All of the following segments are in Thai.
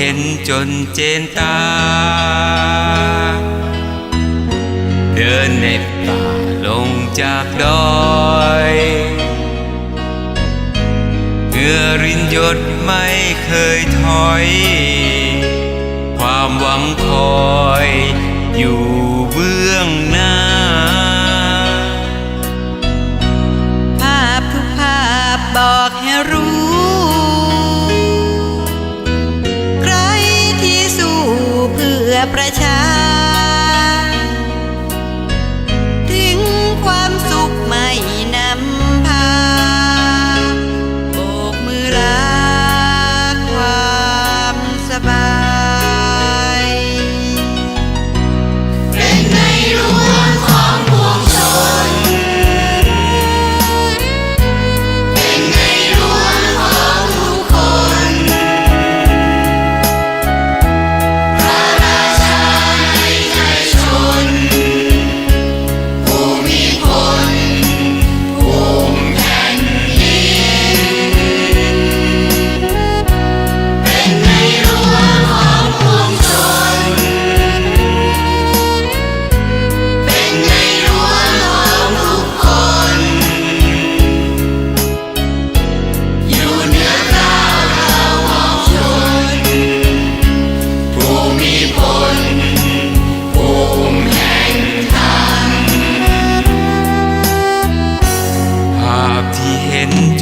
เห็นจนเจนตา เดินในป่าลงจากดอยเพื่อรินยดไม่เคยถอย ความหวังคอยอยู่เบื้องหน้า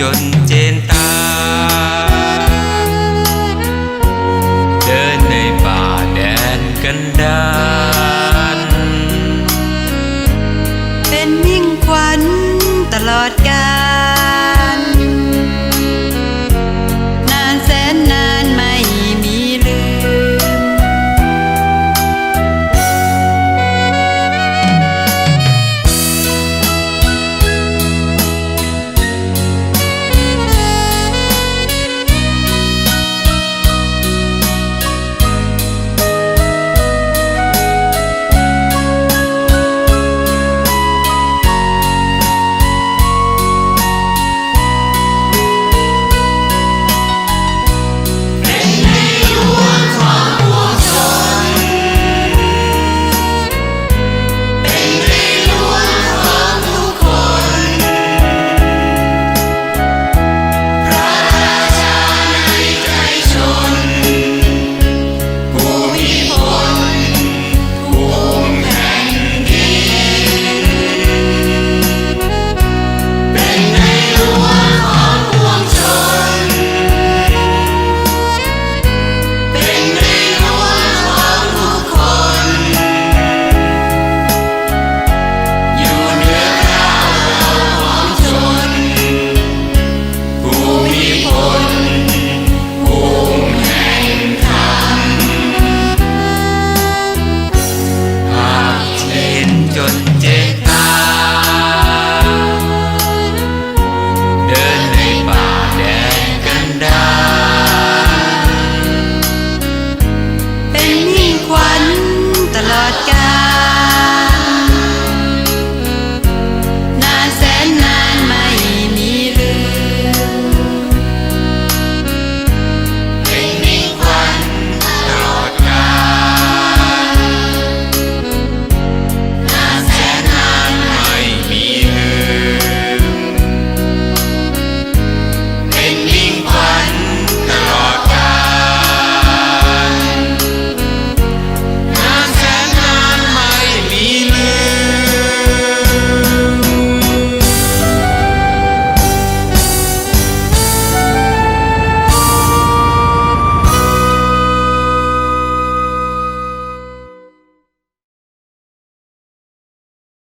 จนเจน podcast.